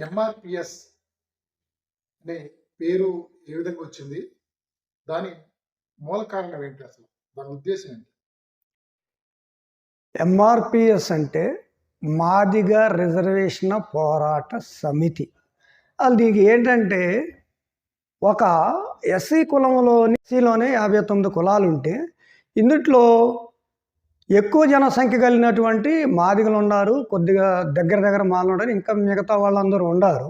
ఎంఆర్పిఎస్ అనే పేరు ఏ విధంగా వచ్చింది? దాని మూల కారణం ఏంటి అసలు? దాని ఉద్దేశం ఏంటి? ఎంఆర్పిఎస్ అంటే మాదిగ రిజర్వేషన్ పోరాట సమితి. అది ఏంటంటే ఒక ఎస్సీ కులంలోని ఎస్సీలోనే యాభై తొమ్మిది కులాలు ఉంటే ఇందుట్లో ఎక్కువ జనసంఖ్య కలిగినటువంటి మాదిగలు ఉన్నారు కొద్దిగా దగ్గర దగ్గర మాలు ఉన్నారు ఇంకా మిగతా వాళ్ళందరూ ఉన్నారు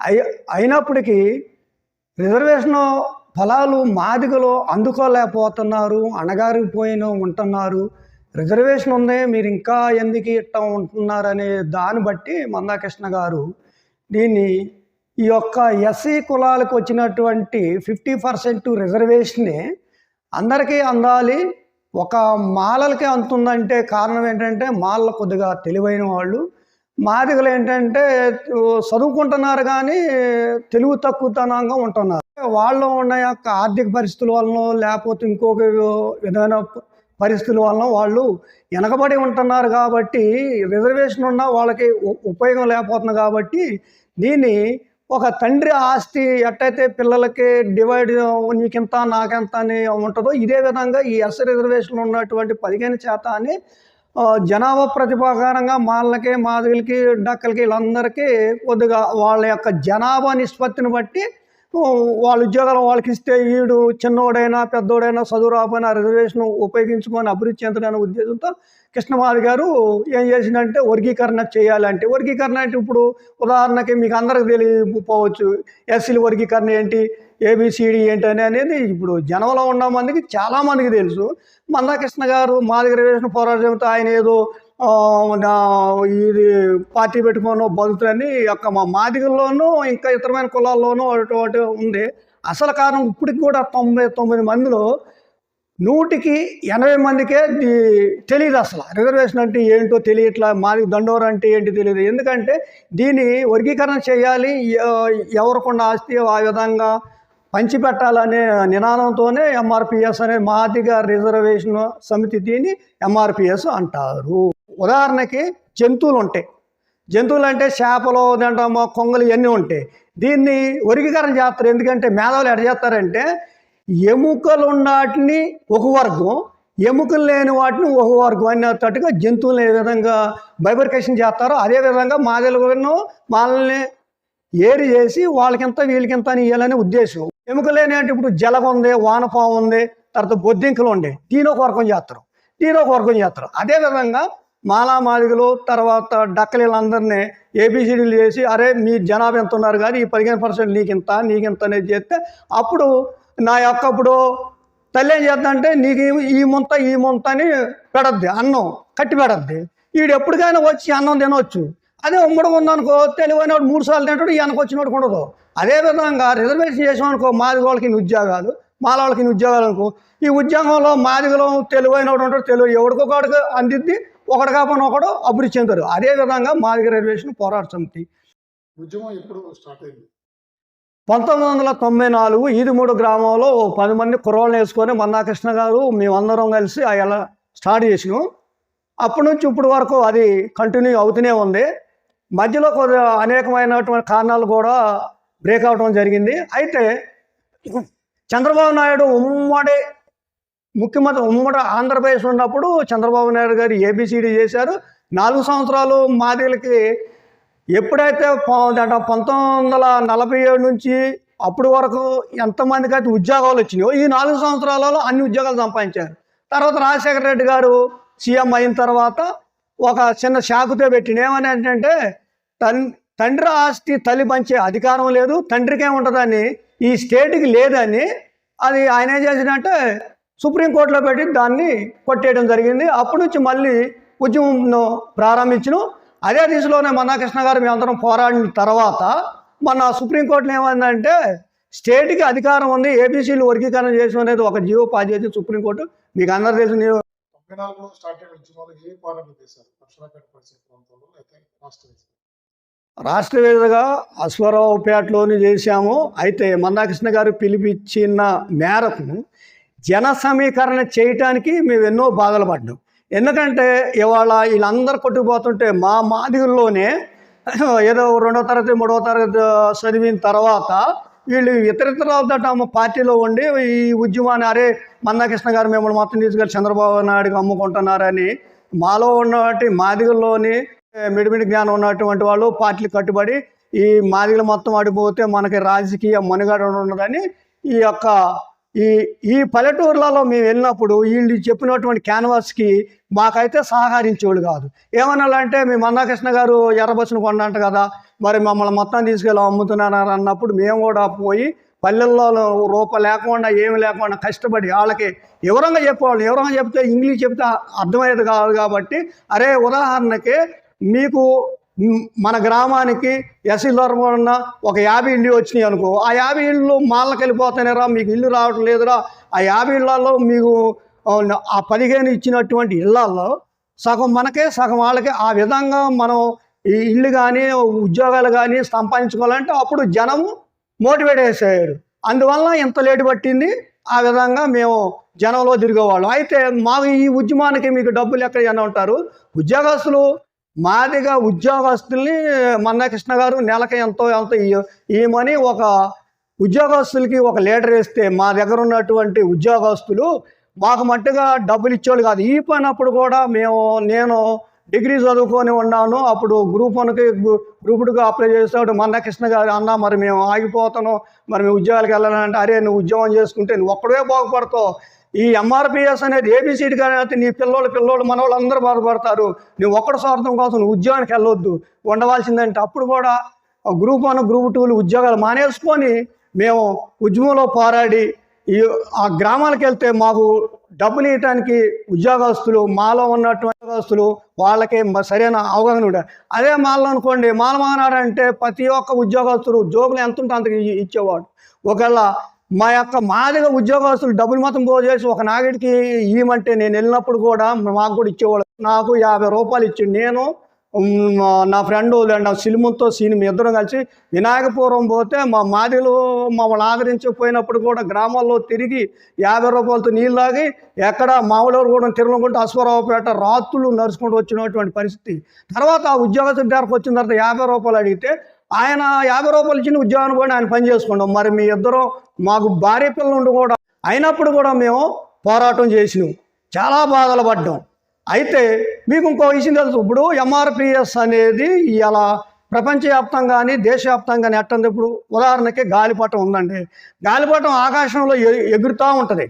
అయి అయినప్పటికీ రిజర్వేషన్ ఫలాలు మాదిగలు అందుకోలేకపోతున్నారు అణగారిపోయిన ఉంటున్నారు. రిజర్వేషన్ ఉంది మీరు ఇంకా ఎందుకు ఇట్ట ఉంటున్నారు అనే దాన్ని బట్టి మందాకృష్ణ గారు దీన్ని ఈ యొక్క ఎస్సీ కులాలకు వచ్చినటువంటి ఫిఫ్టీ పర్సెంట్ రిజర్వేషన్ని అందరికీ అందాలి ఒక మాలలకే అందుతుందంటే కారణం ఏంటంటే మాలలు కొద్దిగా తెలివైన వాళ్ళు. మాదిగలు ఏంటంటే చదువుకుంటున్నారు కానీ తెలుగు తక్కువతనంగా ఉంటున్నారు. వాళ్ళు ఉన్న యొక్క ఆర్థిక పరిస్థితుల వలన లేకపోతే ఇంకొక విధమైన పరిస్థితుల వలన వాళ్ళు వెనకబడి ఉంటున్నారు కాబట్టి రిజర్వేషన్ ఉన్న వాళ్ళకి ఉపయోగం లేకపోతుంది కాబట్టి దీన్ని ఒక తండ్రి ఆస్తి ఎట్టయితే పిల్లలకి డివైడ్ నీకింత నాకెంత అని ఉంటుందో ఇదే విధంగా ఈ ఎస్ రిజర్వేషన్ ఉన్నటువంటి పదిహేను శాతాన్ని అని జనాభా ప్రతిపాకారంగా మాళ్ళకి మాదిగలకి డక్కలకి వీళ్ళందరికీ కొద్దిగా వాళ్ళ యొక్క జనాభా నిష్పత్తిని బట్టి వాళ్ళ ఉద్యోగాలు వాళ్ళకి ఇస్తే వీడు చిన్నోడైనా పెద్దోడైనా చదువు రాకపోయినా రిజర్వేషన్ ఉపయోగించుకొని అభివృద్ధి చెందడానికి ఉద్దేశంతో కృష్ణమాధి గారు ఏం చేసిందంటే వర్గీకరణ చేయాలంటే వర్గీకరణ అంటే ఇప్పుడు ఉదాహరణకి మీకు అందరికి తెలియకపోవచ్చు ఎస్సీల వర్గీకరణ ఏంటి ఏబిసిడి ఏంటి అని అనేది ఇప్పుడు జనంలో ఉన్న మందికి చాలా మందికి తెలుసు. మందాకృష్ణ గారు మాది రిజర్వేషన్ పోరాటంతో ఆయన ఏదో ఇది పార్టీ పెట్టుకోను బతుకులని యొక్క మా మాదిగల్లోనూ ఇంకా ఇతరమైన కులాల్లోనూ అటువంటి ఉంది. అసలు కారణం ఇప్పటికి కూడా తొంభై తొమ్మిది మందిలో నూటికి ఎనభై మందికే తెలియదు అసలు. రిజర్వేషన్ అంటే ఏంటో తెలియట్లా మాది దండోర అంటే ఏంటి తెలియదు. ఎందుకంటే దీన్ని వర్గీకరణ చేయాలి ఎ- ఎవరికున్న ఆస్తి ఆ విధంగా పంచిపెట్టాలనే నినాదంతోనే ఎంఆర్పిఎస్ అనే మాదిగారి రిజర్వేషన్ సమితి దీన్ని ఎంఆర్పిఎస్ అంటారు. ఉదాహరణకి జంతువులు ఉంటాయి. జంతువులు అంటే చేపలు తింటాము కొంగలు ఇవన్నీ ఉంటాయి. దీన్ని వర్గీకరణ చేస్తారు. ఎందుకంటే మేధావులు ఎట చేస్తారంటే ఎముకలు ఉన్నవాటిని ఒక వర్గం ఎముకలు లేని వాటిని ఒక వర్గం అనేటట్టుగా జంతువులు ఏ విధంగా బైబర్కేషన్ చేస్తారో అదే విధంగా మాదలను మాలని ఏరి చేసి వాళ్ళకింత వీళ్ళకింత అని ఇవ్వాలనే ఉద్దేశం. ఎముకలేని అంటే ఇప్పుడు జలగ ఉంది వానపాము ఉంది తర్వాత బొద్దింకలు ఉండే. దీని ఒక వర్గం చేస్తారు. దీని ఒక వర్గం చేస్తారు. అదేవిధంగా మాలా తర్వాత తర్వాత డక్కలీలందరినీ ఏబిసిడీలు చేసి అరే మీ జనాభా ఎంత ఉన్నారు కానీ ఈ పదిహేను పర్సెంట్ నీకింత నీకింత అనేది చేస్తే అప్పుడు నా యొక్క ఇప్పుడు తల్లి ఏం చేద్దంటే నీకు ఈ- ముంత ఈ ముంత అని పెడద్ది అన్నం కట్టి పెడద్ది. వీడు ఎప్పటికైనా వచ్చి అన్నం తినవచ్చు అదే ఉమ్మడి ఉందనుకో తెలివైన మూడు సార్లు తింటాడు ఈ వెనక వచ్చినోడు ఉండదు. అదే విధంగా రిజర్వేషన్ చేసామనుకో మాదిగ వాళ్ళకి ఉద్యోగాలు మాల వాళ్ళకి ఉద్యోగాలు అనుకో ఈ ఉద్యోగంలో మాదిగలో తెలివైన వాడు ఉంటాడు తెలివి ఎవడికొకడికి అందిద్ది ఒకటి కాకుండా ఒకడు అభివృద్ధి చెందారు అదే విధంగా మాదిగ రిజర్వేషన్ పోరాట సమితి. ఉద్యమం ఎప్పుడు స్టార్ట్ అయింది? పంతొమ్మిది వందల తొంభై నాలుగు ఈదిమూడు గ్రామంలో ఓ పది మంది కుర్రోళ్ళని వేసుకొని మందాకృష్ణ గారు మేమందరం కలిసి అలా స్టార్ట్ చేసినాం. అప్పటి నుంచి ఇప్పటి వరకు అది కంటిన్యూ అవుతూనే ఉంది. మధ్యలో కొద్ది అనేకమైనటువంటి కారణాలు కూడా బ్రేక్ అవడం జరిగింది. అయితే చంద్రబాబు నాయుడు ఉమ్మడి ముఖ్యమంత్రి ఉమ్మడి ఆంధ్రప్రదేశ్ ఉన్నప్పుడు చంద్రబాబు నాయుడు గారు ఏబిసిడి చేశారు. నాలుగు సంవత్సరాలు మాదిలకి ఎప్పుడైతే అంటే పంతొమ్మిది వందల నలభై ఏడు నుంచి అప్పటి వరకు ఎంతమందికి అయితే ఉద్యోగాలు వచ్చినాయో ఈ నాలుగు సంవత్సరాలలో అన్ని ఉద్యోగాలు సంపాదించారు. తర్వాత రాజశేఖర రెడ్డి గారు సీఎం అయిన తర్వాత ఒక చిన్న షాకుతో పెట్టిన ఏమని ఏంటంటే తన్ తండ్రి ఆస్తి తల్లి పంచే అధికారం లేదు తండ్రికే ఉంటుందని ఈ స్టేట్కి లేదని అది ఆయన ఏం చేసినట్టే సుప్రీంకోర్టులో పెట్టి దాన్ని కొట్టేయడం జరిగింది. అప్పటి నుంచి మళ్ళీ ఉద్యమంను ప్రారంభించను. అదే దిశలోనే మన్నాకృష్ణ గారు మేమందరం పోరాడిన తర్వాత మన సుప్రీంకోర్టులో ఏమైందంటే స్టేట్కి అధికారం ఉంది ఏబీసీలు వర్గీకరణ చేసి అనేది ఒక జీవో పాస్ చేసి సుప్రీంకోర్టు. మీకు అందరు తెలిసిన తొంభై నాలుగులో స్టార్ట్ అయిన ఉద్యమాలు ఏ పోరాటం చేశారు? నర్సరాపేట ప్రాంతంలో లేకపోతే రాష్ట్ర దేశంలో? రాష్ట్ర అశ్వరావుపేటలోని చేశాము అయితే మందాకృష్ణ గారు పిలిపించిన మేరకు జన సమీకరణ చేయటానికి మేము ఎన్నో బాధలు పడ్డాం ఎందుకంటే ఇవాళ వీళ్ళందరూ కొట్టుకుపోతుంటే మా మాదిగుల్లోనే ఏదో రెండో తరగతి మూడో తరగతి చదివిన తర్వాత వీళ్ళు ఇతరితర పార్టీలో ఉండి ఈ ఉద్యమాన్ని అరే మందాకృష్ణ గారు మిమ్మల్ని మొత్తం తీసుకెళ్ళి చంద్రబాబు నాయుడుకి అమ్ముకుంటున్నారని మాలో ఉన్నటువంటి మాదిగుల్లోని మిడిమిడి జ్ఞానం ఉన్నటువంటి వాళ్ళు పార్టీలు కట్టుబడి ఈ మాదిగలు మొత్తం అడిపోతే మనకి రాజకీయ మనుగడ ఉండదని ఈ యొక్క ఈ ఈ పల్లెటూర్లలో మేము వెళ్ళినప్పుడు వీళ్ళు చెప్పినటువంటి క్యాన్వాస్కి మాకైతే సహకరించేవాళ్ళు కాదు. ఏమన్నాలంటే మీ మందాకృష్ణ గారు ఎర్రబస్సును కొండంట కదా మరి మమ్మల్ని మొత్తం తీసుకెళ్ళి అమ్ముతున్నారు అన్నప్పుడు మేము కూడా పోయి పల్లెల్లో రూప లేకుండా ఏమి లేకుండా కష్టపడి వాళ్ళకి వివరంగా చెప్పేవాళ్ళు. వివరంగా చెప్తే ఇంగ్లీష్ చెప్తే అర్థమయ్యేది కాదు కాబట్టి అరే ఉదాహరణకి మీకు మన గ్రామానికి ఎస్సీ ఉన్న ఒక యాభై ఇల్లు వచ్చినాయి అనుకో ఆ యాభై ఇళ్ళు మాళ్ళకి వెళ్ళిపోతానేరా మీకు ఇల్లు రావటం లేదురా. ఆ యాభై ఇళ్ళలో మీకు ఆ, పదిహేను ఇచ్చినటువంటి ఇళ్ళలో సగం మనకే సగం వాళ్ళకే. ఆ విధంగా మనం ఈ ఇల్లు కానీ ఉద్యోగాలు కానీ సంపాదించుకోవాలంటే అప్పుడు జనము మోటివేట్ చేసేవారు అందువల్ల ఇంత లేటు పట్టింది ఆ విధంగా మేము జనంలో తిరిగేవాళ్ళం. అయితే మాకు ఈ ఉద్యమానికి మీకు డబ్బులు ఎక్కడ ఉంటారు ఉద్యోగస్తులు మాదిగా ఉద్యోగస్తుల్ని మన్నాకృష్ణ గారు నెలకి ఎంతో ఎంతో ఇయ్య- ఇయ్యమని ఒక ఉద్యోగస్తులకి ఒక లీటర్ ఇస్తే మా దగ్గర ఉన్నటువంటి ఉద్యోగస్తులు మాకు మట్టుగా డబ్బులు ఇచ్చేవాళ్ళు కాదు. ఈ కూడా మేము నేను డిగ్రీ చదువుకొని ఉన్నాను. అప్పుడు గ్రూప్ వన్కి గ్రూప్ టూగా అప్లై చేసేవాడు మన్నా కృష్ణ గారు. అన్న మరి మేము ఆగిపోతాను మరి మేము ఉద్యోగాలకు వెళ్ళాలంటే అరే నువ్వు ఉద్యోగం చేసుకుంటే నువ్వు ఒక్కడే బాగుపడతావు. ఈ ఎంఆర్పిఎస్ అనేది ఏబిసిడి కానీ నీ పిల్లోళ్ళు పిల్లోళ్ళు మనవాళ్ళు అందరూ బాధపడతారు. నువ్వు ఒక్కడి స్వార్థం కోసం నువ్వు ఉద్యోగానికి వెళ్ళొద్దు. ఉండవలసిందంటే అప్పుడు కూడా గ్రూప్ వన్ గ్రూప్ టూలు ఉద్యోగాలు మానేసుకొని మేము ఉద్యమంలో పోరాడి ఈ ఆ గ్రామాలకు వెళ్తే మాకు డబ్బులు ఇవ్వటానికి ఉద్యోగస్తులు మాలో ఉన్నటువంటి ఉద్యోగస్తులు వాళ్ళకి సరైన అవగాహన ఉండే. అదే మాలో అనుకోండి మాల మహానాడు అంటే ప్రతి ఒక్క ఉద్యోగస్తులు జోబులు ఎంత ఉంటే అంత ఇచ్చేవాడు. ఒకవేళ మా యొక్క మాదిగా ఉద్యోగస్తులు డబ్బులు మొత్తం పోజేసి ఒక నాగిడికి ఇవ్వమంటే నేను వెళ్ళినప్పుడు కూడా మాకు కూడా ఇచ్చేవాడు నాకు యాభై రూపాయలు ఇచ్చి నేను నా ఫ్రెండ్ నా సినిమాతో సీని మీ ఇద్దరం కలిసి వినాయకపురం పోతే మా మాదిలు మమ్మల్ని ఆదరించకపోయినప్పుడు కూడా గ్రామాల్లో తిరిగి యాభై రూపాయలతో నీళ్ళు తాగి ఎక్కడ మామూలు కూడా తిరుగుకుంటూ అశ్వరావుపేట రాత్రులు నడుచుకుంటూ వచ్చినటువంటి పరిస్థితి. తర్వాత ఆ ఉద్యోగస్తుల దగ్గరకు వచ్చిన తర్వాత యాభై రూపాయలు అడిగితే ఆయన యాభై రూపాయలు ఇచ్చిన ఉద్యోగాన్ని కూడా ఆయన పనిచేసుకుంటాం మరి మీ ఇద్దరం మాకు భార్య పిల్లలు ఉండి కూడా అయినప్పుడు కూడా మేము పోరాటం చేసినాం. చాలా బాధలు పడ్డాం. అయితే మీకు ఇంకో విషయం తెలుసు. ఇప్పుడు ఎంఆర్పిఎస్ అనేది ఇలా ప్రపంచవ్యాప్తంగాని కానీ దేశవ్యాప్తంగా కానీ ఎట్టంది ఇప్పుడు ఉదాహరణకి గాలిపటం ఉందండి. గాలిపటం ఆకాశంలో ఎ- ఎగురుతూ ఉంటుంది.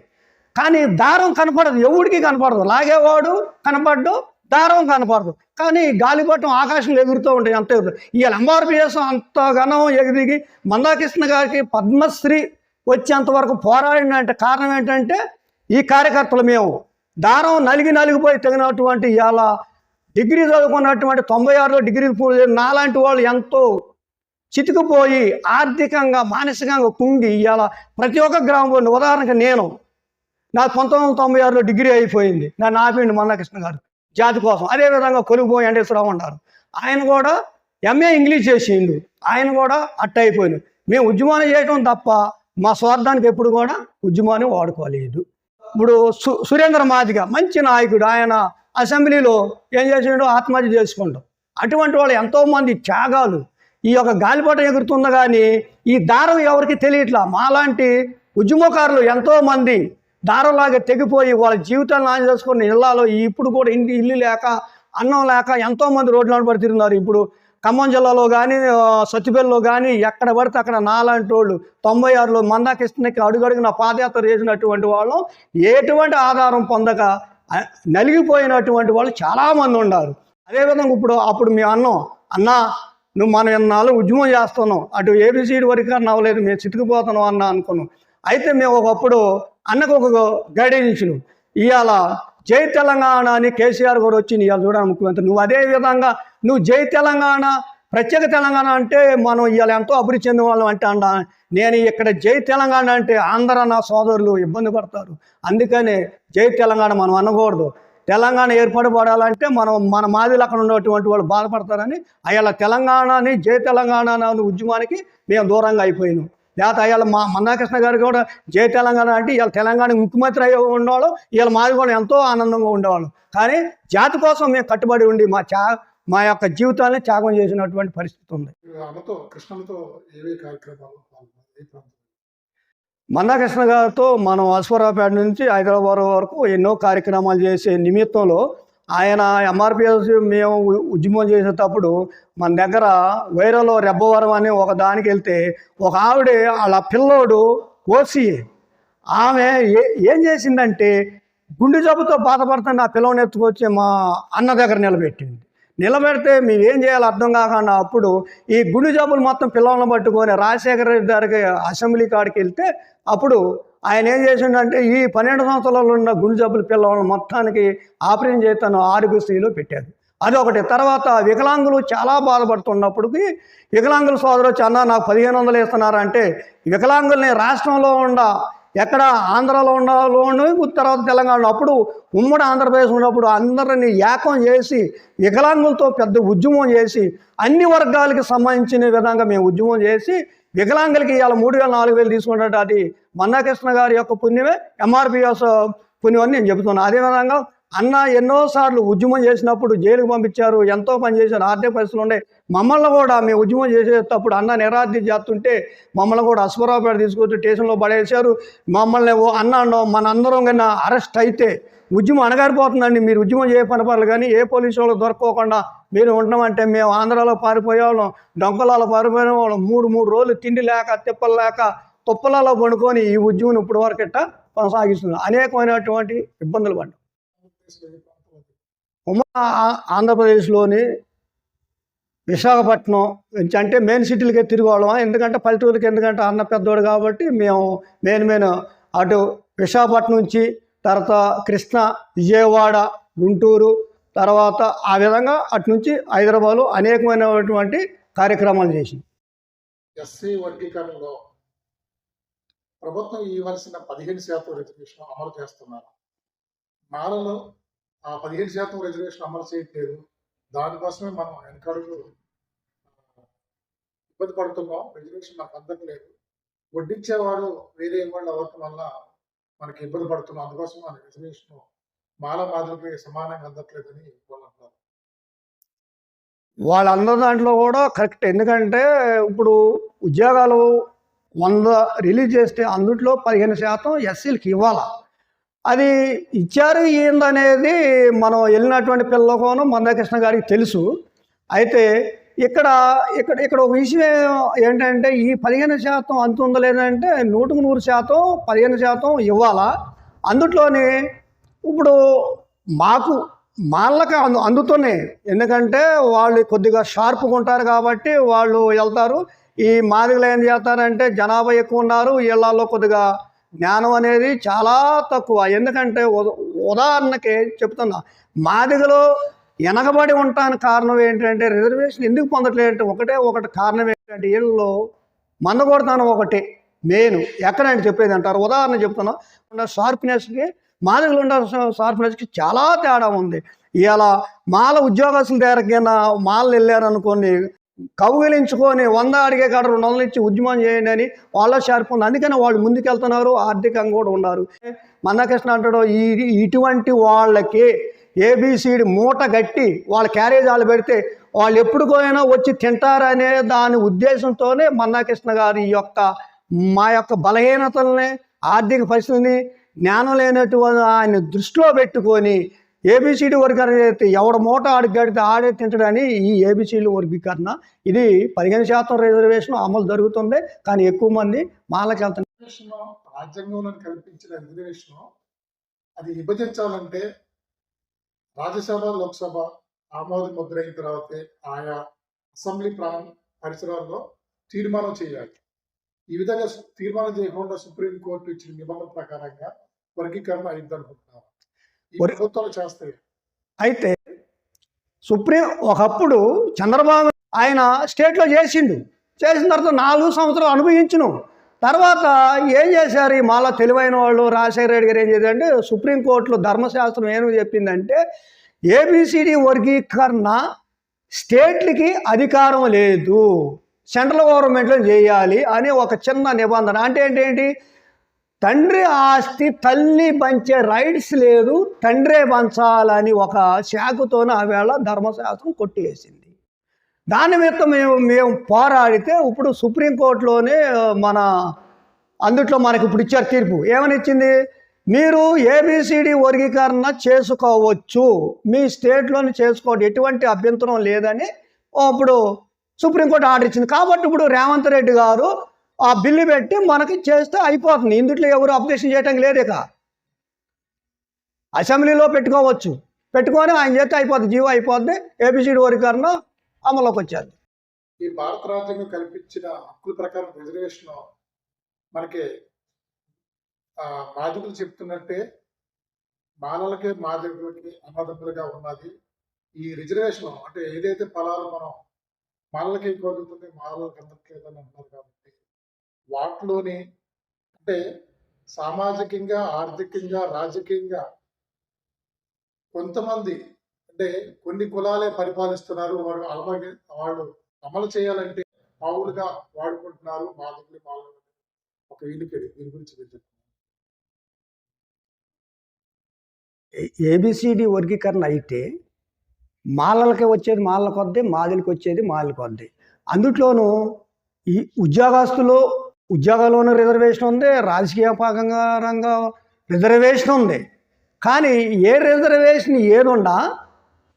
కానీ దారం కనపడదు. ఎవడికి కనపడదు? లాగేవాడు కనపడ్డు దారం కనపడదు. కానీ గాలిపటం ఆకాశంలో ఎగురుతూ ఉంటాయి. అంతే ఇవాళ ఎంఆర్పిఎస్ అంతగానం ఎగిరిగి మందాకృష్ణ గారికి పద్మశ్రీ వచ్చేంత వరకు పోరాడినంటే కారణం ఏంటంటే ఈ కార్యకర్తలు మేము. దారం నలిగి నలిగిపోయి తగినటువంటి ఇవాళ డిగ్రీ చదువుకున్నటువంటి తొంభై ఆరులో డిగ్రీలు పూర్తి చేసిన నాలాంటి వాళ్ళు ఎంతో చితికిపోయి ఆర్థికంగా మానసికంగా కుంగి ఇవాళ ప్రతి ఒక్క గ్రామంలో ఉదాహరణకు నేను నా పంతొమ్మిది వందల తొంభై ఆరులో డిగ్రీ అయిపోయింది. నన్ను ఆపిండి మన్నాకృష్ణ గారు. జాతి కోసం. అదేవిధంగా కొలుగుపోయి వెంకటేశ్వరరావు ఉన్నారు ఆయన కూడా ఎంఏ ఇంగ్లీష్ చేసిండు. ఆయన కూడా అట్ట అయిపోయింది మేము ఉద్యమాన్ని చేయటం తప్ప మా స్వార్థానికి ఎప్పుడు కూడా ఉద్యమాన్ని వాడుకోలేదు. ఇప్పుడు సు సురేంద్ర మాదిగ మంచి నాయకుడు. ఆయన అసెంబ్లీలో ఏం చేసిండో ఆత్మహత్య చేసుకుంటాం. అటువంటి వాళ్ళు ఎంతోమంది త్యాగాలు. ఈ యొక్క గాలిపటం ఎగురుతుంది కానీ ఈ దారం ఎవరికి తెలియట్లా? మాలాంటి ఉద్యమకారులు ఎంతోమంది దారలాగా తెగిపోయి వాళ్ళ జీవితాన్ని నాశనం చేసుకుని ఇళ్ళలో ఇప్పుడు కూడా ఇంటి ఇల్లు లేక అన్నం లేక ఎంతోమంది రోడ్లను పడి తిరుగుతున్నారు. ఇప్పుడు ఖమ్మం జిల్లాలో కానీ సత్తిపల్లిలో కానీ ఎక్కడ పడితే అక్కడ నాలాంటి వాళ్ళు తొంభై ఆరులో మందాకృష్ణకి అడుగడుగున పాదయాత్ర చేసినటువంటి వాళ్ళు. ఎటువంటి ఆధారం పొందక నలిగిపోయినటువంటి వాళ్ళు చాలామంది ఉన్నారు. అదేవిధంగా ఇప్పుడు అప్పుడు మీ అన్నం అన్నా నువ్వు మనం ఎన్నాళ్ళు ఉద్యమం చేస్తున్నాం. అటు ఏబిసిడి వరకు నవ్వలేదు మేము చితికిపోతున్నాం అన్న అనుకున్నాం. అయితే మేము ఒకప్పుడు అన్నకు ఒక గైడెన్స్ ఇవాళ జై తెలంగాణ అని కేసీఆర్ గారు వచ్చి ఇవాళ చూడాలి ముఖ్యమంత్రి. నువ్వు అదే విధంగా నువ్వు జై తెలంగాణ ప్రత్యేక తెలంగాణ అంటే మనం ఇవాళ ఎంతో అభివృద్ధి చెందిన వాళ్ళం అంటే అండ నేను ఇక్కడ జై తెలంగాణ అంటే ఆంధ్ర నా సోదరులు ఇబ్బంది పడతారు. అందుకనే జై తెలంగాణ మనం అనకూడదు. తెలంగాణ ఏర్పడబడాలంటే మనం మన మాదిలు అక్కడ ఉన్నటువంటి వాళ్ళు బాధపడతారని అయ్యాల తెలంగాణని జై తెలంగాణ అనే ఉద్యమానికి మేము దూరంగా అయిపోయినాం. లేకపోతే అయ్యాల మా మందాకృష్ణ గారు కూడా జై తెలంగాణ అంటే ఇవాళ తెలంగాణ ముఖ్యమంత్రి అయ్యి ఉండేవాళ్ళు ఇవాళ మాది కూడా ఎంతో ఆనందంగా ఉండేవాళ్ళు. కానీ జాతి కోసం మేము కట్టుబడి ఉండి మా చా మా యొక్క జీవితాన్ని త్యాగం చేసినటువంటి పరిస్థితి ఉంది. మన్నాకృష్ణ గారితో మనం అశ్వరావుపేట నుంచి హైదరాబాద్ వరకు ఎన్నో కార్యక్రమాలు చేసే నిమిత్తంలో ఆయన ఎంఆర్పిఎస్ మేము ఉ- ఉద్యమం చేసేటప్పుడు మన దగ్గర వైరలో రెబ్బవరం అని ఒక దానికి వెళ్తే ఒక ఆవిడ వాళ్ళ పిల్లోడు కోసి ఆమె ఏ ఏం చేసిందంటే గుండె జబ్బుతో బాధపడుతున్న ఆ పిల్లని ఎత్తుకొచ్చి మా అన్న దగ్గర నిలబెట్టింది. నిలబెడితే మేము ఏం చేయాలో అర్థం కాకుండా అప్పుడు ఈ గుండె జబ్బులు మొత్తం పిల్లలను పట్టుకొని రాజశేఖర రెడ్డి గారికి అసెంబ్లీ కాడికి వెళ్తే అప్పుడు ఆయన ఏం చేసిండంటే ఈ పన్నెండు సంవత్సరాలు ఉన్న గుండె జబ్బుల పిల్లలను మొత్తానికి ఆపరేషన్ చేస్తాను ఆరోగ్యశ్రీలో పెట్టారు. అదొకటి తర్వాత వికలాంగులు చాలా బాధపడుతున్నప్పటికీ వికలాంగుల సోదరు చందా నాకు పదిహేను వందలు ఇస్తున్నారంటే వికలాంగుల్ని రాష్ట్రంలో ఉండ ఎక్కడ ఆంధ్రాలో ఉండాలోను తర్వాత తెలంగాణలో అప్పుడు ఉమ్మడి ఆంధ్రప్రదేశ్ ఉన్నప్పుడు అందరిని ఏకం చేసి వికలాంగులతో పెద్ద ఉద్యమం చేసి అన్ని వర్గాలకి సంబంధించిన విధంగా మేము ఉద్యమం చేసి వికలాంగులకి ఇవాళ మూడు వేల నాలుగు వేలు తీసుకుంటే అది మన్నాకృష్ణ గారి యొక్క పుణ్యమే ఎంఆర్పిఎస్ పుణ్యం అని నేను చెబుతున్నాను అదేవిధంగా అన్న ఎన్నోసార్లు ఉద్యమం చేసినప్పుడు జైలుకు పంపించారు ఎంతో పని చేశారు ఆర్థిక పరిస్థితులు ఉండే మమ్మల్ని కూడా మేము ఉద్యమం చేసేటప్పుడు అన్న నిరాధి చేస్తుంటే మమ్మల్ని కూడా అశ్వరావుపేట తీసుకొచ్చి స్టేషన్లో పడేశారు. మమ్మల్ని ఓ అన్న మనందరం మన అందరం కన్నా అరెస్ట్ అయితే ఉద్యమం అణగారిపోతుందండి. మీరు ఉద్యమం చేయ పని కానీ ఏ పోలీసు వాళ్ళు దొరకకుండా మీరు ఉండమంటే మేము ఆంధ్రాలో పారిపోయే వాళ్ళం డొంకలలో పారిపోయిన వాళ్ళం మూడు మూడు రోజులు తిండి లేక తిప్పలు లేక తుప్పలలో పండుకొని ఈ ఉద్యమం ఇప్పటి వరకు ఇట్ట కొనసాగిస్తుంది అనేకమైనటువంటి ఇబ్బందులు పడ్డాం. ఉమ్మడి ఆంధ్రప్రదేశ్లోని విశాఖపట్నం నుంచి అంటే మెయిన్ సిటీలకే తిరిగేవాళ్ళం ఎందుకంటే పల్లెటూరుకి ఎందుకంటే అన్న పెద్దోడు కాబట్టి మేము మెయిన్ మెయిన్ అటు విశాఖపట్నం నుంచి తర్వాత కృష్ణ విజయవాడ గుంటూరు తర్వాత ఆ విధంగా అటు నుంచి హైదరాబాద్లో అనేకమైనటువంటి కార్యక్రమాలు చేసింది. ఎస్సీ వర్గీకరణలో ప్రభుత్వం ఇవ్వాల్సిన పదిహేను శాతం రిజర్వేషన్ అమలు చేస్తున్నారు. నాలలో ఆ పదిహేను శాతం రిజర్వేషన్ అమలు చేయట్లేదు. దానికోసమే మనం వెనకడుగు ఇబ్బంది పడుతున్నాం. రిజర్వేషన్ నాకు అందట్లేదు వడ్డించేవాడు వేరే వాళ్ళు అవ్వటం వల్ల మనకి ఇబ్బంది పడుతున్నాం. అందుకోసం మన రిజర్వేషన్ మాల మాదిరికి సమానంగా అందట్లేదని వాళ్ళు అంటారు వాళ్ళందరి దాంట్లో కూడా కరెక్ట్. ఎందుకంటే ఇప్పుడు ఉద్యోగాలు వంద రిలీజ్ చేస్తే అందుట్లో పదిహేను శాతం ఎస్సీలకి ఇవ్వాలి? అది ఇచ్చారు ఏందనేది మనం వెళ్ళినటువంటి పిల్లకోను మందకృష్ణ గారికి తెలుసు. అయితే ఇక్కడ ఇక్కడ ఇక్కడ ఒక విషయం ఏంటంటే ఈ పదిహేను శాతం అంత ఉందో లేదంటే నూటుకు నూరు శాతం పదిహేను శాతం ఇవ్వాలా? అందుట్లోని ఇప్పుడు మాకు మాళ్ళకి అందు అందుతున్నాయి ఎందుకంటే వాళ్ళు కొద్దిగా షార్ప్గా ఉంటారు కాబట్టి వాళ్ళు వెళ్తారు. ఈ మాదిగలు ఏం చేస్తారంటే జనాభా ఎక్కువ ఉన్నారు. వీళ్ళలో కొద్దిగా జ్ఞానం అనేది చాలా తక్కువ. ఎందుకంటే ఉదాహరణకి చెప్తున్నా. మాదిగలో వెనకబడి ఉండటానికి కారణం ఏంటంటే రిజర్వేషన్ ఎందుకు పొందట్లేదంటే ఒకటే ఒకటి కారణం ఏంటంటే వీళ్ళలో మందగొడతాను ఒకటే. మెయిన్ ఎక్కడంటే చెప్పేది అంటారు. ఉదాహరణ చెప్తున్నా షార్ప్నెస్కి మాదిగలు ఉండాల్సిన షార్ప్నెస్కి చాలా తేడా ఉంది. ఇలా మాల ఉద్యోగస్తుల దగ్గరకైనా మాలలు వెళ్ళారనుకోండి కౌగిలించుకొని వంద అడిగే కాడ రెండు వందలు ఇచ్చి ఉద్యమం చేయండి అని వాళ్ళ షార్ప్ ఉంది. అందుకని వాళ్ళు ముందుకెళ్తున్నారు ఆర్థికంగా కూడా ఉన్నారు. మందకృష్ణ అంటాడు ఈ ఇటువంటి వాళ్ళకి ఏబిసిడి మూట గట్టి వాళ్ళ క్యారేజ్ వాళ్ళు పెడితే వాళ్ళు ఎప్పుడుకైనా వచ్చి తింటారనే దాని ఉద్దేశంతోనే మన్నాకృష్ణ గారి యొక్క మా యొక్క బలహీనతల్ని ఆర్థిక పరిస్థితిని జ్ఞానం లేనటువంటి ఆయన దృష్టిలో పెట్టుకొని ఏబిసిడి వర్గీకరణ చేస్తే ఎవడ మూట ఆడికి ఆడే తింటడని ఈ ఏబిసిడి వర్గీకరణ. ఇది పదిహేను శాతం రిజర్వేషన్ అమలు జరుగుతుంది. కానీ ఎక్కువ మంది మాలకి వెళ్తున్నారు రాజ్యాంగంలో కల్పించిన రిజర్వేషన్ అది విభజించాలంటే రాజ్యసభ లోక్సభ ఆమోద ముద్ర అయిన తర్వాతే ఆయా అసెంబ్లీ ప్రాంత పరిసరాల్లో తీర్మానం చేయాలి. ఈ విధంగా తీర్మానం చేయకుండా సుప్రీంకోర్టు ఇచ్చిన నిబంధన ప్రకారంగా వర్గీకరణ అయింది అనుకుంటున్నారు ఈ ప్రభుత్వాలు చేస్తాయి? అయితే సుప్రీం ఒకప్పుడు చంద్రబాబు ఆయన స్టేట్లో చేసిండు. చేసిన తర్వాత నాలుగు సంవత్సరాలు అనుభవించును తర్వాత ఏం చేశారు? ఈ మాలా తెలివైన వాళ్ళు రాజశేఖర రెడ్డి గారు ఏం చేశారంటే సుప్రీంకోర్టులో ధర్మశాస్త్రం ఏమి చెప్పిందంటే ఏబిసిడి వర్గీకరణ స్టేట్లకి అధికారం లేదు. సెంట్రల్ గవర్నమెంట్లో చేయాలి అని ఒక చిన్న నిబంధన. అంటే ఏంటి తండ్రి ఆస్తి తల్లి పంచే రైట్స్ లేదు తండ్రే పంచాలని ఒక శాఖతోనే ఆవేళ ధర్మశాస్త్రం కొట్టేసింది దాని మీద మేము మేము పోరాడితే ఇప్పుడు సుప్రీంకోర్టులోనే మన అందుట్లో మనకి ఇప్పుడు ఇచ్చారు తీర్పు. ఏమని ఇచ్చింది? మీరు ఏబిసిడి వర్గీకరణ చేసుకోవచ్చు. మీ స్టేట్లోని చేసుకోవడం ఎటువంటి అభ్యంతరం లేదని ఇప్పుడు సుప్రీంకోర్టు ఆర్డర్ ఇచ్చింది. కాబట్టి ఇప్పుడు రేవంత్ రెడ్డి గారు ఆ బిల్లు పెట్టి మనకి చేస్తే అయిపోతుంది. ఇందుట్లో ఎవరు అబ్జెక్షన్ చేయటం లేదు ఇక. అసెంబ్లీలో పెట్టుకోవచ్చు. పెట్టుకొని ఆయన చేస్తే అయిపోతుంది జీవో అయిపోద్ది. ఏబిసిడి వర్గీకరణ అమలులోకి వచ్చేది. ఈ భారత రాజ్యాంగం కల్పించిన హక్కుల ప్రకారం రిజర్వేషన్ మనకి ఆ, చెప్తున్నట్టే మాలలకి మాదిగులకి అన్నదమ్ములుగా ఉన్నది ఈ రిజర్వేషన్ అంటే ఏదైతే ఫలాలు మనం మనలకి ఎక్కువ అందుతుంది అందట్లేదని అందట్లేదు అంటున్నారు కాబట్టి వాటిలోని అంటే సామాజికంగా ఆర్థికంగా రాజకీయంగా కొంతమంది అంటే కొన్ని కులాలే పరిపాలిస్తున్నారు. వారు అలాగే వాళ్ళు అమలు చేయాలంటే మామూలుగా వాడుకుంటున్నారు. మాదిగులు మాలు ఒక ఈనికడి దీని గురించి మీరు ఏబిసిడి వర్గీకరణ అయితే మాలలకి వచ్చేది మాలల కొద్ది మాదిలకి వచ్చేది మాలల కొద్ది అందుట్లోనూ ఈ ఉద్యోగస్తులు ఉద్యోగాల్లోనూ రిజర్వేషన్ ఉంది. రాజకీయ పరంగా రంగం రిజర్వేషన్ ఉంది. కానీ ఏ రిజర్వేషన్ ఏదుండా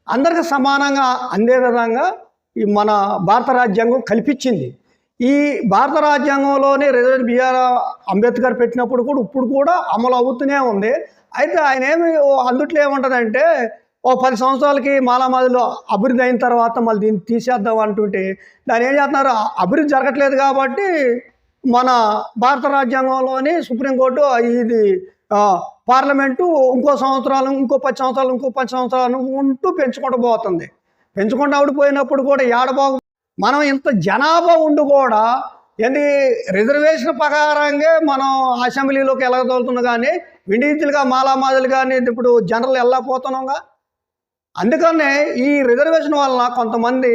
అందరికి సమానంగా అందే విధంగా ఈ మన భారత రాజ్యాంగం కల్పించింది. ఈ భారత రాజ్యాంగంలోనే రిజర్వ్ బిఆర్ అంబేద్కర్ పెట్టినప్పుడు కూడా ఇప్పుడు కూడా అమలు అవుతూనే ఉంది. అయితే ఆయన ఏమి అందుట్లో ఏముంటుందంటే ఓ పది సంవత్సరాలకి మాలామాదిలో అభివృద్ధి అయిన తర్వాత మళ్ళీ దీన్ని తీసేద్దాం అంటుంటే దాన్ని ఏం చేస్తున్నారు? అభివృద్ధి జరగట్లేదు కాబట్టి మన భారత రాజ్యాంగంలోని సుప్రీంకోర్టు ఇది పార్లమెంటు ఇంకో సంవత్సరాలు ఇంకో పది సంవత్సరాలు ఇంకో పది సంవత్సరాలు ఉంటూ పెంచుకుంటూ పోతుంది. పెంచుకుంటూ ఆవిడిపోయినప్పుడు కూడా ఏడబాగు మనం ఇంత జనాభా ఉండి కూడా ఏంటి రిజర్వేషన్ ప్రకారంగా మనం అసెంబ్లీలోకి వెళ్ళగలుగుతున్నాం కానీ ఇండివిజువల్గా మాలామాదులు కానీ ఇప్పుడు జనరల్ వెళ్ళకపోతున్నాంగా అందుకనే ఈ రిజర్వేషన్ వలన కొంతమంది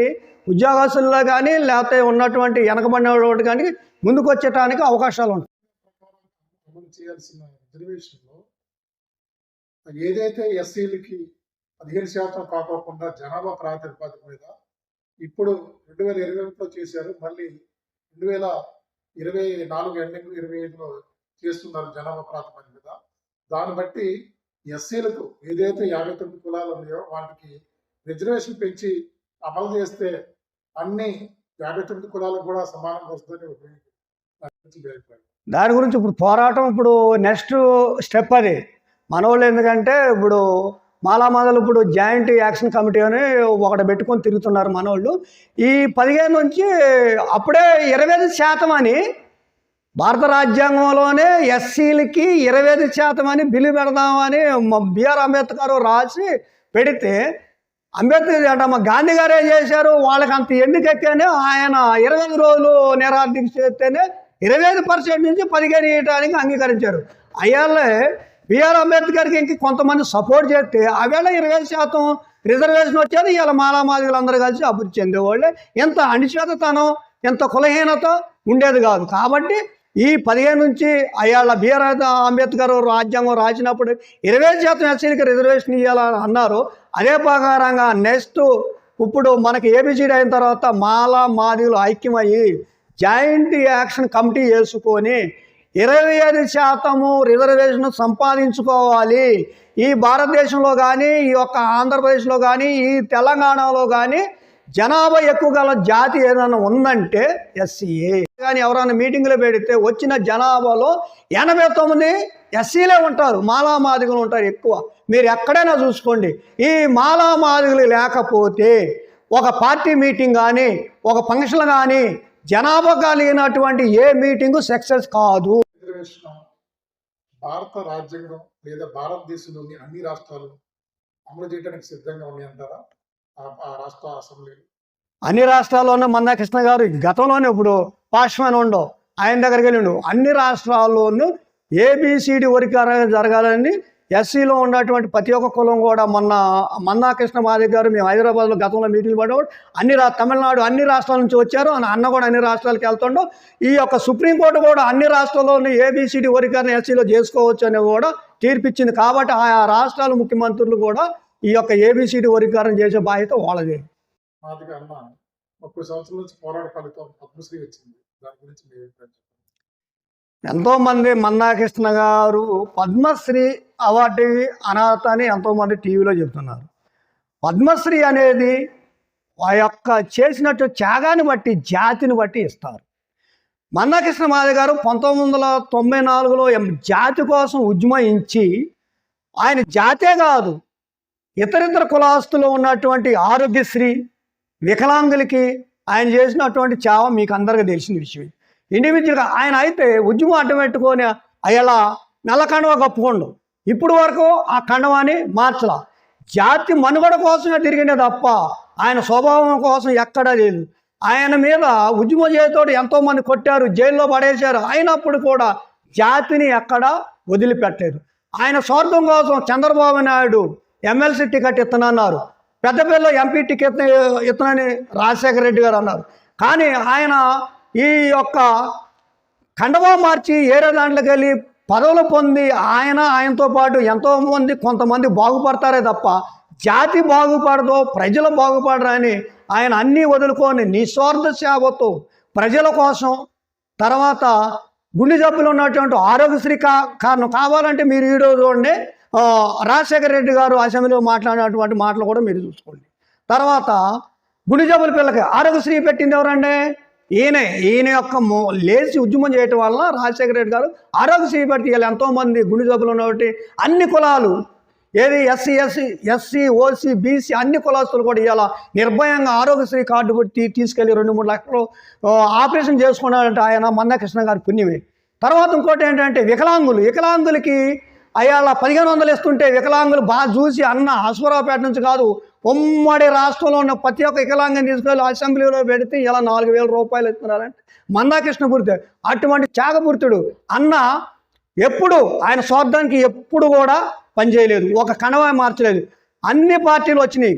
ఉద్యోగస్తుల్లో కానీ లేకపోతే ఉన్నటువంటి వెనకబడిన వాళ్ళు కానీ ముందుకు వచ్చేటానికి అవకాశాలు ఉంటాయి. రిజర్వేషన్లో ఏదైతే ఎస్సీలకి పదిహేను శాతం కాకోకుండా జనాభా ప్రాతిపదిక మీద ఇప్పుడు రెండు వేల ఇరవై ఒకటిలో చేశారు మళ్ళీ రెండు వేల ఇరవై నాలుగు ఎండింగ్ ఇరవై ఐదులో చేస్తున్నారు జనాభా ప్రాతిపదిక మీద దాన్ని బట్టి ఎస్సీలకు ఏదైతే యాభై తొమ్మిది కులాలు ఉన్నాయో వాటికి రిజర్వేషన్ పెంచి అమలు చేస్తే అన్ని యాభై తొమ్మిది కులాలకు కూడా సమానంగా వస్తుందని ఒక అభిప్రాయం. దాని గురించి ఇప్పుడు పోరాటం ఇప్పుడు నెక్స్ట్ స్టెప్ అది. మనోళ్ళు ఎందుకంటే ఇప్పుడు మాలామాదలు ఇప్పుడు జాయింట్ యాక్షన్ కమిటీ అని ఒకటి పెట్టుకొని తిరుగుతున్నారు మనోళ్ళు. ఈ పదిహేను నుంచి అప్పుడే ఇరవై ఐదు శాతం అని భారత రాజ్యాంగంలోనే ఎస్సీలకి ఇరవై ఐదు శాతం అని బిల్లు పెడదామని బిఆర్ అంబేద్కర్ రాసి పెడితే అంబేద్కర్ అంటే మా గాంధీ గారు ఏం చేశారు? వాళ్ళకి అంత ఎందుకు ఎక్కానే ఆయన ఇరవై ఐదు రోజులు నిరాధి చేస్తేనే ఇరవై ఐదు పర్సెంట్ నుంచి పదిహేను వేయడానికి అంగీకరించారు. అయ్యాలే బిఆర్ అంబేద్కర్కి ఇంక కొంతమంది సపోర్ట్ చేస్తే ఆవేళ ఇరవై శాతం రిజర్వేషన్ వచ్చేది ఇవాళ మాలామాదిగలు అందరూ కలిసి అభివృద్ధి చెందేవాళ్ళే. ఎంత అణిచేతతనం ఎంత కులహీనత ఉండేది కాదు. కాబట్టి ఈ పదిహేను నుంచి అయ్యాళ్ళ బిఆర్ అంబేద్కర్ రాజ్యాంగం రాసినప్పుడు ఇరవై ఐదు శాతం ఎస్సీలకి రిజర్వేషన్ ఇవ్వాలని అన్నారు. అదే ప్రకారంగా నెక్స్ట్ ఇప్పుడు మనకి ఏబిసిడి అయిన తర్వాత మాలా మాదిలు ఐక్యమయ్యి జాయింట్ యాక్షన్ కమిటీ వేసుకొని ఇరవై ఐదు శాతము రిజర్వేషన్ సంపాదించుకోవాలి. ఈ భారతదేశంలో కానీ ఈ యొక్క ఆంధ్రప్రదేశ్లో కానీ ఈ తెలంగాణలో కానీ జనాభా ఎక్కువ గల జాతి ఏదైనా ఉందంటే ఎస్సీఏ కానీ ఎవరైనా మీటింగ్లో పెడితే వచ్చిన జనాభాలో ఎనభై తొమ్మిది ఎస్సీలే ఉంటారు. మాలామాదిగలు ఉంటారు ఎక్కువ. మీరు ఎక్కడైనా చూసుకోండి. ఈ మాలామాదిగలు లేకపోతే ఒక పార్టీ మీటింగ్ కానీ ఒక ఫంక్షన్ కానీ జనాభా కలిగినటువంటి ఏ మీటింగు సక్సెస్ కాదు. భారత రాజ్యాంగం లేదా భారతదేశంలోని అన్ని రాష్ట్రాలు అమలు చేయడానికి సిద్ధంగా ఉన్నాయంటారా? ఆ- రాష్ట్ర అసెంబ్లీలు అన్ని రాష్ట్రాల్లోనూ మందాకృష్ణ గారు గతంలోనే ఇప్పుడు పాశ్వన్ ఉండవు ఆయన దగ్గరికి వెళ్ళిండు. అన్ని రాష్ట్రాల్లోనూ ఏబిసిడి వరకు జరగాలని ఎస్సీలో ఉన్నటువంటి ప్రతి ఒక్క కులం కూడా మొన్న మన్నా కృష్ణ మాదిక్ గారు మేము హైదరాబాద్లో గతంలో మీటింగ్ పడ్డప్పుడు అన్ని రా తమిళనాడు అన్ని రాష్ట్రాల నుంచి వచ్చారు. అన్న అన్న కూడా అన్ని రాష్ట్రాలకు వెళ్తుండో. ఈ యొక్క సుప్రీంకోర్టు కూడా అన్ని రాష్ట్రాల్లోని ఏబిసిడి వర్గీకరణ ఎస్సీలో చేసుకోవచ్చు అని కూడా తీర్పిచ్చింది. కాబట్టి ఆయా రాష్ట్రాల ముఖ్యమంత్రులు కూడా ఈ యొక్క ఏబిసిడి వర్గీకరణ చేసే బాధ్యత వాళ్ళదే. ముప్పై సంవత్సరాల నుంచి పోరాట ఫలితం పద్మశ్రీ వచ్చింది. దాని గురించి ఎంతోమంది మన్నాకృష్ణ గారు పద్మశ్రీ అవార్డు అనాథ అని ఎంతోమంది టీవీలో చెప్తున్నారు. పద్మశ్రీ అనేది ఆ యొక్క చేసినట్టు త్యాగాన్ని బట్టి జాతిని బట్టి ఇస్తారు. మన్నాకృష్ణ మాది గారు పంతొమ్మిది వందల తొంభై నాలుగులో జాతి కోసం ఉద్యమించి ఆయన జాతే కాదు ఇతరితర కులాస్తులో ఉన్నటువంటి ఆరోగ్యశ్రీ వికలాంగులకి ఆయన చేసినటువంటి చావ మీకు అందరికీ తెలిసిన విషయం. ఇండివిజువల్గా ఆయన అయితే ఉద్యమం అడ్డం పెట్టుకొని అయ్యలా నల్ల కండవ కప్పుకోండు. ఇప్పుడు వరకు ఆ కండవాన్ని మార్చలా. జాతి మనుగడ కోసమే తిరిగిండే తప్ప ఆయన స్వభావం కోసం ఎక్కడా లేదు. ఆయన మీద ఉద్యమ చేతోడు ఎంతోమంది కొట్టారు జైల్లో పడేశారు. అయినప్పుడు కూడా జాతిని ఎక్కడా వదిలిపెట్టలేదు. ఆయన స్వార్థం కోసం చంద్రబాబు నాయుడు ఎమ్మెల్సీ టికెట్ ఇత్తనన్నారు. పెద్దపల్లిలో ఎంపీ టికెట్ ఇత్తనని రాజశేఖర రెడ్డి గారు అన్నారు. కానీ ఆయన ఈ యొక్క కండవా మార్చి ఏరే దాంట్లోకి వెళ్ళి పదవులు పొంది ఆయన ఆయనతో పాటు ఎంతోమంది కొంతమంది బాగుపడతారే తప్ప జాతి బాగుపడదు ప్రజలు బాగుపడరని ఆయన అన్నీ వదులుకొని నిస్వార్థ సేవతో ప్రజల కోసం తర్వాత గుండె జబ్బులు ఉన్నటువంటి ఆరోగ్యశ్రీ కా కారణం కావాలంటే మీరు ఈ రోజు చూడండి. రాజశేఖర రెడ్డి గారు అసెంబ్లీలో మాట్లాడినటువంటి మాటలు కూడా మీరు చూసుకోండి. తర్వాత గుండె జబ్బుల పిల్లకి ఆరోగ్యశ్రీ పెట్టింది ఎవరండి? ఈయన ఈయన యొక్క లేచి ఉద్యమం చేయటం వల్ల రాజశేఖర రెడ్డి గారు ఆరోగ్యశ్రీ పెట్టి ఎంతోమంది గుండె జబ్బులు ఉన్నటువంటి అన్ని కులాలు ఏది SC SC SC OC BC అన్ని కులాస్తులు కూడా ఇవాళ నిర్భయంగా ఆరోగ్యశ్రీ కార్డు పెట్టి తీసుకెళ్ళి రెండు మూడు లక్షలు ఆపరేషన్ చేసుకున్నాడంటే ఆయన మందకృష్ణ గారి పుణ్యమే. తర్వాత ఇంకోటి ఏంటంటే వికలాంగులు వికలాంగులకి అయ్యాల పదిహేను వందలు ఇస్తుంటే వికలాంగులు బాగా చూసి అన్న అశ్వరావుపేట నుంచి కాదు ఉమ్మడి రాష్ట్రంలో ఉన్న ప్రతి ఒక్క వికలాంగం తీసుకెళ్ళి అసెంబ్లీలో పెడితే ఇలా నాలుగు వేల రూపాయలు ఇస్తున్నారంటే. మందాకృష్ణపూర్తి అటువంటి త్యాగపూర్తుడు అన్న ఎప్పుడు ఆయన స్వార్థానికి ఎప్పుడు కూడా పనిచేయలేదు ఒక కణవా మార్చలేదు. అన్ని పార్టీలు వచ్చినాయి.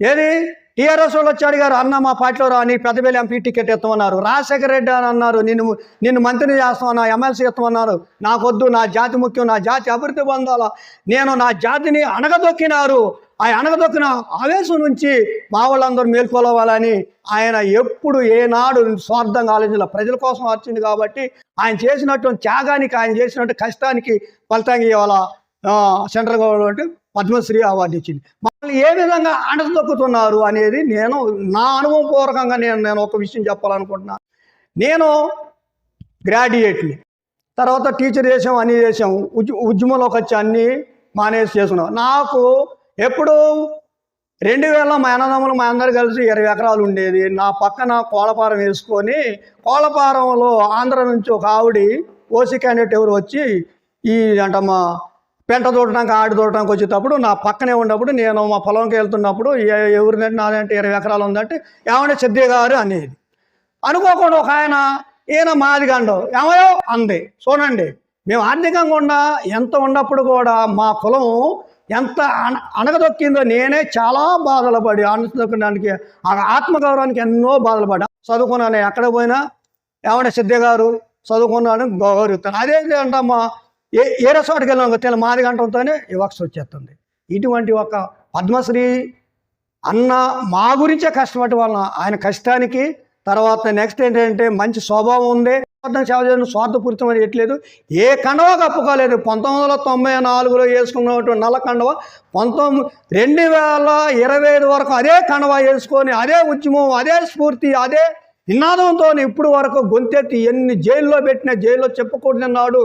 ఏది? టీఆర్ఎస్ వాళ్ళు వచ్చి అడిగారు అన్న మా పార్టీలో రా నీ పెద్దపల్లి ఎంపీ టికెట్ ఇస్తామన్నారు రాజశేఖర రెడ్డి అని అన్నారు నిన్ను నిన్ను మంత్రిని చేస్తామన్నా ఎమ్మెల్సీ ఇస్తామన్నారు నాకొద్దు నా జాతి ముఖ్యం నా జాతి అభివృద్ధి పొందాల. నేను నా జాతిని అణగదొక్కినారు. ఆ అణగదొక్కిన ఆవేశం నుంచి మా వాళ్ళందరూ మేల్కొలవాలని ఆయన ఎప్పుడు ఏనాడు స్వార్థంగా ఆలోచించాల. ప్రజల కోసం వచ్చింది కాబట్టి ఆయన చేసినటువంటి త్యాగానికి ఆయన చేసినట్టు కష్టానికి ఫలితంగా ఇవాళ సెంట్రల్ గవర్నమెంట్ పద్మశ్రీ అవార్డు ఇచ్చింది. మమ్మల్ని ఏ విధంగా అణదొక్కుతున్నారు అనేది నేను నా అనుభవపూర్వకంగా నేను నేను ఒక విషయం చెప్పాలనుకుంటున్నాను నేను గ్రాడ్యుయేట్ని తర్వాత టీచర్ చేసాం అన్నీ చేసాం ఉద్య ఉద్యమంలోకి వచ్చి అన్నీ మానేసి చేసుకున్నాం నాకు ఎప్పుడు రెండు వేల మా అన్నదమ్ములు మా అందరు కలిసి ఇరవై ఎకరాలు ఉండేది. నా పక్కన కోళ్ళపారం వేసుకొని కోళ్ళపారంలో ఆంధ్ర నుంచి ఒక ఆవిడి ఓసీ క్యాండిడేట్ ఎవరు వచ్చి ఈ అంట మా పెంట దూడటానికి ఆడి దూడటానికి వచ్చేటప్పుడు నా పక్కనే ఉన్నప్పుడు నేను మా పొలంకి వెళ్తున్నప్పుడు ఎవరిదంటే నాదంటే ఇరవై ఎకరాలు ఉందంటే ఏమంటే సిద్ధయ్య గారు అనేది. అనుకోకుండా ఒక ఆయన ఈయన మాదిగండు ఏమయో అంది. చూడండి మేము ఆర్థికంగా ఉన్న ఎంత ఉన్నప్పుడు కూడా మా కులం ఎంత అణ అణగదొక్కిందో నేనే చాలా బాధలు పడి అణగదొక్కడానికి ఆ ఆత్మగౌరవానికి ఎన్నో బాధలు పడ్డా చదువుకున్నాను ఎక్కడ పోయినా ఏమంటే సిద్ధి గారు చదువుకున్నాను గౌరవిస్తాను. అదే అంటమ్మా ఏ ఏ రెసార్ట్కి వెళ్ళాను తెల మాది గంటలతోనే వివక్ష వచ్చేస్తుంది. ఇటువంటి ఒక పద్మశ్రీ అన్న మా గురించే కష్టపడి వలన ఆయన కష్టానికి తర్వాత నెక్స్ట్ ఏంటంటే మంచి స్వభావం ఉంది. స్వార్థం సేవ చేయడం స్వార్థపూరితం అని ఎట్లేదు ఏ కండవ కప్పుకోలేదు. పంతొమ్మిది వందల తొంభై నాలుగులో వేసుకున్నటువంటి నల్ల కండవ పంతొమ్మిది రెండు వేల ఇరవై ఐదు వరకు అదే కండవ వేసుకొని అదే ఉద్యమం అదే స్ఫూర్తి అదే నినాదంతో ఇప్పుడు వరకు గొంతెత్తి ఎన్ని జైల్లో పెట్టినా జైల్లో చెప్పుకుంటున్నాడు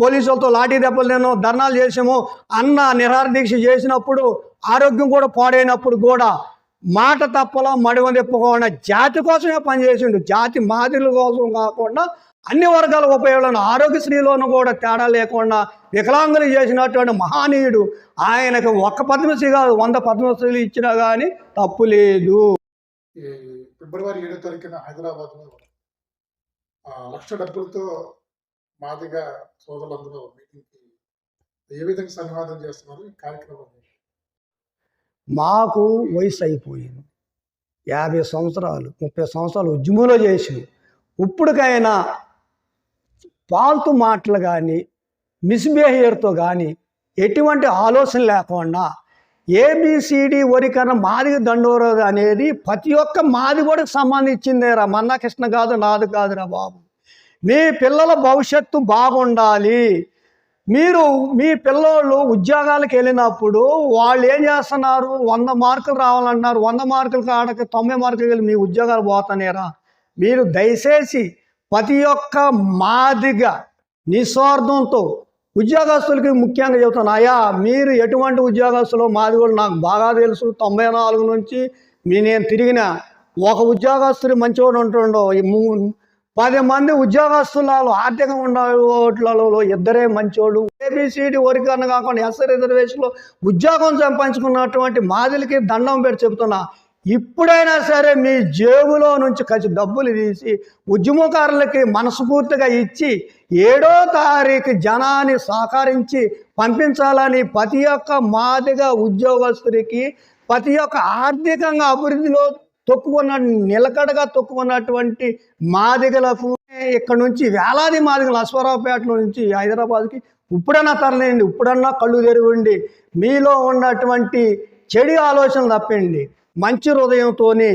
పోలీసులతో లాఠీ దెబ్బలు నేను ధర్నాలు చేసాము అన్న నిరాహార దీక్ష చేసినప్పుడు ఆరోగ్యం కూడా పాడైనప్పుడు కూడా మాట తప్పలా మడివ తిప్పకుండా జాతి కోసమే పనిచేసిండు జాతి మాదిరిల కోసం కాకుండా అన్ని వర్గాల ఉపయోగం ఆరోగ్యశ్రీలోనూ కూడా తేడా లేకుండా వికలాంగులు చేసినటువంటి మహానీయుడు ఆయనకు ఒక్క పద్మశ్రీ కాదు వంద పద్మశ్రీలు ఇచ్చినా కానీ తప్పు లేదు. ఫిబ్రవరి ఏడో తారీఖున హైదరాబాద్లో లక్ష డబ్బులతో మాదిగా సోదరులందరూ మీటింగ్కి ఏ విధంగా సన్నివాదం చేస్తున్నారు? ఈ కార్యక్రమం మాకు వయసు అయిపోయింది. యాభై సంవత్సరాలు ముప్పై సంవత్సరాలు ఉద్యమంలో చేసి ఇప్పటికైనా పాల్తు మాటలు కానీ మిస్బిహేవియర్తో కానీ ఎటువంటి ఆలోచన లేకుండా ఏబిసిడి వరికన్నా మాదిగ దండోర అనేది ప్రతి ఒక్క మాది కూడా సంబంధించిందేరా మన్నాకృష్ణ కాదు నాది కాదురా బాబు. మీ పిల్లల భవిష్యత్తు బాగుండాలి. మీరు మీ పిల్లోళ్ళు ఉద్యోగాలకు వెళ్ళినప్పుడు వాళ్ళు ఏం చేస్తున్నారు? వంద మార్కులు రావాలంటున్నారు. వంద మార్కులు కాడక తొంభై మార్కులు వెళ్ళి మీ ఉద్యోగాలు పోతానేరా మీరు దయచేసి ప్రతి ఒక్క మాదిగా నిస్వార్థంతో ఉద్యోగస్తులకి ముఖ్యంగా చెబుతాను అయ్యా మీరు ఎటువంటి ఉద్యోగస్తులు? మాది కూడా నాకు బాగా తెలుసు. తొంభై నాలుగు నుంచి మీ నేను తిరిగిన ఒక ఉద్యోగస్తుడు మంచివాడు ఉంటుండో ఈ మూ- పది మంది ఉద్యోగస్తులలో ఆర్థికంగా ఉండేవాళ్ళలో ఇద్దరే మంచోళ్ళు ఏబిసిడి వరికన్నా కాకుండా ఎస్ఆర్ రిజర్వేషన్లో ఉద్యోగం సంపాదించుకున్నటువంటి మాదిలకి దండం పెట్టి చెబుతున్నా. ఇప్పుడైనా సరే మీ జేబులో నుంచి ఖర్చు డబ్బులు తీసి ఉద్యమకారులకి మనస్ఫూర్తిగా ఇచ్చి ఏడో తారీఖు జనాన్ని సహకరించి పంపించాలని ప్రతి ఒక్క మాదిగా ఉద్యోగస్తుడికి ప్రతి ఒక్క ఆర్థికంగా అభివృద్ధిలో తొక్కుకున్న నిలకడగా తొక్కుకున్నటువంటి మాదిగలకు ఇక్కడ నుంచి వేలాది మాదిగలు అశ్వరావుపేట నుంచి హైదరాబాద్కి ఇప్పుడన్నా తరలేండి ఇప్పుడన్నా కళ్ళు తెరవండి మీలో ఉన్నటువంటి చెడు ఆలోచనలు తప్పండి మంచి హృదయంతోని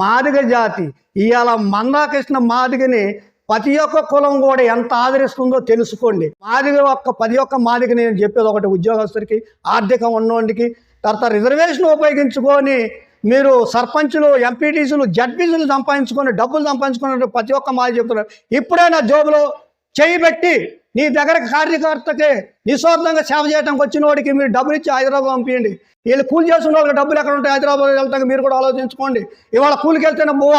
మాదిగ జాతి. ఇవాళ మందాకృష్ణ మాదిగని ప్రతి ఒక్క కులం కూడా ఎంత ఆదరిస్తుందో తెలుసుకోండి. మాదిగ ఒక్క పది ఒక్క మాదిగ నేను చెప్పేది ఒకటి ఉద్యోగస్తుడికి ఆర్థికం ఉన్నోడికి తర్వాత రిజర్వేషన్ ఉపయోగించుకొని మీరు సర్పంచులు ఎంపీటీసీలు జడ్పీసీలు సంపాదించుకొని డబ్బులు సంపాదించుకున్నట్టు ప్రతి ఒక్క మాది చెప్తున్నారు. ఇప్పుడైనా జోబులో చేయి పెట్టి నీ దగ్గర కార్యకర్తకి నిస్వార్థంగా సేవ చేయడానికి వచ్చిన వాడికి మీరు డబ్బులు ఇచ్చి హైదరాబాద్ పంపించండి. వీళ్ళు కూలి చేస్తున్న వాళ్ళకి డబ్బులు ఎక్కడ ఉంటాయి? హైదరాబాద్ వెళ్తాక మీరు కూడా ఆలోచించుకోండి. ఇవాళ కూలికి వెళ్తేనే బువ్వ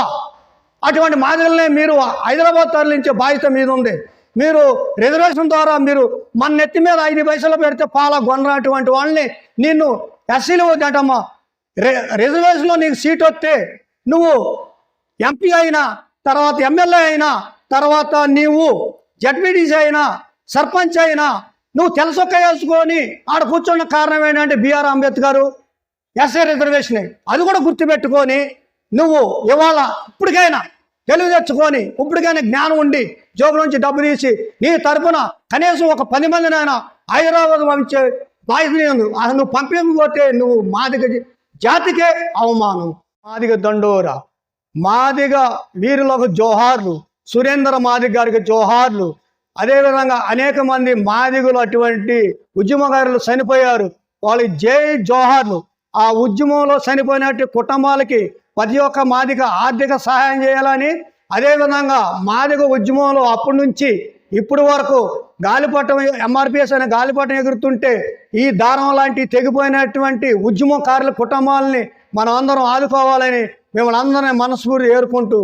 అటువంటి మాదిరినే మీరు హైదరాబాద్ తరలించే బాధ్యత మీద ఉంది. మీరు రిజర్వేషన్ ద్వారా మీరు మన నెత్తి మీద ఐదు పైసలు పెడితే పాల గొండ్ర అటువంటి వాళ్ళని నిన్ను ఎస్సీలు వద్దటమ్మా. రి రిజర్వేషన్లో నీకు సీట్ వస్తే నువ్వు ఎంపీ అయినా తర్వాత ఎమ్మెల్యే అయినా తర్వాత నీవు జడ్పీటీసీ అయినా సర్పంచ్ అయినా నువ్వు తెలుసొక్క వేసుకొని ఆడ కూర్చున్న కారణం ఏంటంటే బీఆర్ అంబేద్కర్ ఎస్ఐ రిజర్వేషన్. అది కూడా గుర్తుపెట్టుకొని నువ్వు ఇవాళ ఇప్పటికైనా తెలివి తెచ్చుకొని ఇప్పటికైనా జ్ఞానం ఉండి జోబు నుంచి డబ్బు తీసి నీ తరపున కనీసం ఒక పది మందినైనా హైదరాబాద్ పంపించే బాధ్యత నువ్వు పంపించకపోతే నువ్వు మాదిగ జాతికే అవమానం. మాదిగ దండోరా. మాదిగ వీరులకు జోహార్లు. సురేంద్ర మాదిగ గారికి జోహార్లు. అదేవిధంగా అనేక మంది మాదిగులు అటువంటి ఉద్యమకారులు చనిపోయారు. వాళ్ళకి జై జోహార్లు. ఆ ఉద్యమంలో చనిపోయినట్టు కుటుంబాలకి ప్రతి ఒక్క మాదిగ ఆర్థిక సహాయం చేయాలని అదేవిధంగా మాదిగ ఉద్యమంలో అప్పటి నుంచి ఇప్పటి వరకు గాలిపటం ఎంఆర్పిఎస్ అనే గాలిపటం ఎగురుతుంటే ఈ దారం లాంటి తెగిపోయినటువంటి ఉద్యమకారుల కుటుంబాలని మనం అందరం ఆదుకోవాలని మిమ్మల్ని అందరినీ మనస్ఫూర్తి ఏరుకుంటూ